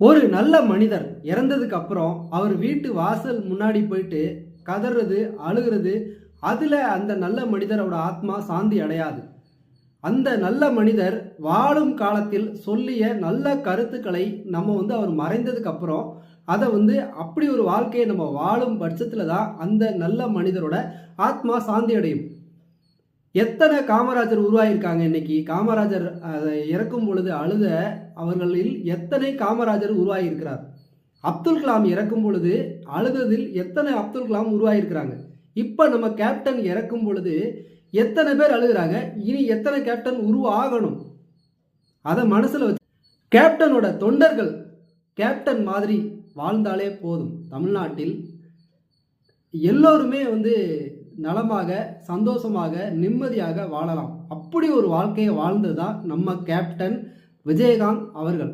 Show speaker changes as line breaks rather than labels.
ஒரு நல்ல மனிதர் இறந்ததுக்கு அப்புறம் அவர் வீட்டு வாசல் முன்னாடி போயிட்டு கதறது அழுகிறது அதில் அந்த நல்ல மனிதரோட ஆத்மா சாந்தி அடையாது. அந்த நல்ல மனிதர் வாழும் காலத்தில் சொல்லிய நல்ல கருத்துக்களை நம்ம வந்து அவர் மறைந்ததுக்கு அப்புறம் அதை வந்து அப்படி ஒரு வாழ்க்கையை நம்ம வாழும் பட்சத்தில் தான் அந்த நல்ல மனிதரோட ஆத்மா சாந்தி அடையும். எத்தனை காமராஜர் உருவாகியிருக்காங்க இன்னைக்கு? காமராஜர் அதை இறக்கும் பொழுது அழுத அவர்களில் எத்தனை காமராஜர் உருவாகியிருக்கிறார் அப்துல் கலாம் இறக்கும் பொழுது அழுததில் எத்தனை அப்துல் கலாம் உருவாகியிருக்கிறாங்க இப்போ நம்ம கேப்டன் இறக்கும் பொழுது எத்தனை பேர் அழுகிறாங்க? இனி எத்தனை கேப்டன் உருவாகணும்? அதை மனசில் வச்சு கேப்டனோட தொண்டர்கள் கேப்டன் மாதிரி வாழ்ந்தாலே போதும். தமிழ்நாட்டில் எல்லோருமே வந்து நலமாக சந்தோஷமாக நிம்மதியாக வாழலாம். அப்படி ஒரு வாழ்க்கையை வாழ்ந்தது தான் நம்ம கேப்டன் விஜயகாந்த் அவர்கள்.